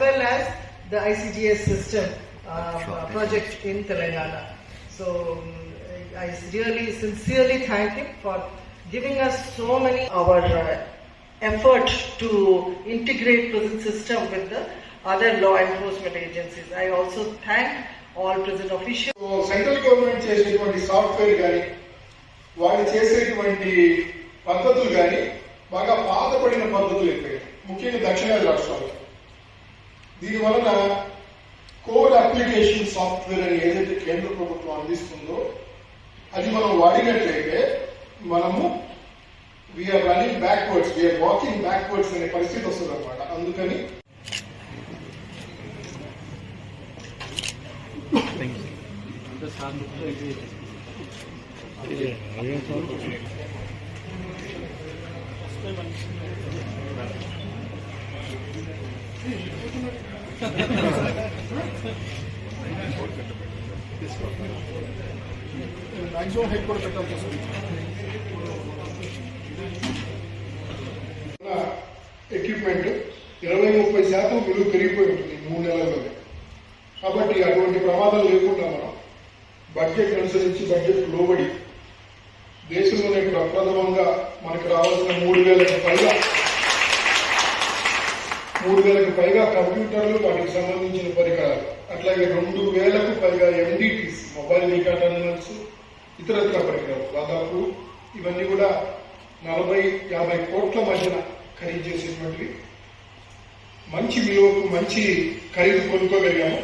well as the ICGS system uh, project in Telangana. So um, I really sincerely thank him for giving us so many our uh, effort to integrate prison system with the other law enforcement agencies. I also thank all prison officials. So central government చేసేటువంటి software కానీ వాళ్ళు చేసేటువంటి పద్ధతులు కానీ బాగా పాతపడిన పద్ధతులు అయిపోయాయి ముఖ్యంగా దక్షిణాది రాష్ట్రాల్లో దీని వలన కోడ్ అప్లికేషన్ సాఫ్ట్వేర్ అని ఏదైతే కేంద్ర ప్రభుత్వం అందిస్తుందో అది మనం వాడినట్లయితే మనము we're running backwards we're walking backwards అనే పరిస్థితి వస్తుంది అనమాట అందుకని మాక్సిమం హెడ్ కూడా పెట్టాల్సి వస్తుంది ఎక్విప్మెంట్ ఇరవై ముప్పై శాతం విలువ పెరిగిపోయి ఉంటుంది మూడు నెలల్లోనే కాబట్టి అటువంటి ప్రమాదాలు లేకుండా మనం బడ్జెట్ అనుసరించి బడ్జెట్ లోబడి దేశంలోనే ప్రప్రథమంగా మనకు రావాల్సిన మూడు వేలకు పైగా మూడు వేలకు పైగా కంప్యూటర్లు వాటికి సంబంధించిన పరికరాలు. అట్లాగే రెండు వేలకు పైగా ఎండిటీస్ మొబైల్ డేటా టెర్మినల్స్ ఇతరత్ర పరికరాలు. దాదాపు ఇవన్నీ కూడా నలభై యాభై కోట్ల మధ్యన ఖరీదు చేసేటువంటివి మంచి విలువకు మంచి ఖరీదు కొనుక్కోగలిగాము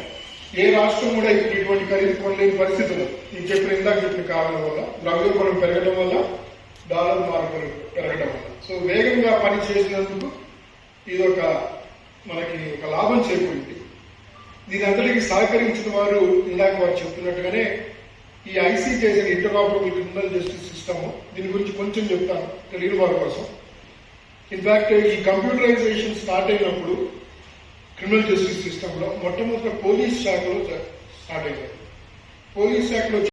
ఏ రాష్ట్రం కూడా ఇప్పుడు ఇటువంటి ఖరీదు కొనలేని పరిస్థితులు నేను చెప్పిన ఇందాక చెప్పిన కారణం వల్ల ద్రవ్యోల్బణం పెరగడం వల్ల డాలర్ మార్పులు పెరగడం వల్ల. సో వేగంగా పని చేసినందుకు ఇది ఒక మనకి ఒక లాభం చేకూరింది. దీని అందరికీ సహకరించిన వారు ఇందాక వారు చెప్తున్నట్టుగానే ఈ ఐసీ చేసిన ఇంటరాపరబుల్ క్రిమినల్ జస్టిస్ సిస్టమ్ దీని గురించి కొంచెం చెప్తాను తెలియని వారి కోసం. ఇన్ఫాక్ట్ ఈ కంప్యూటరైజేషన్ స్టార్ట్ అయినప్పుడు క్రిమినల్ జస్టిస్ సిస్టమ్లో మొట్టమొదటి పోలీస్ శాఖలో స్టార్ట్ అయింది పోలీస్ శాఖలో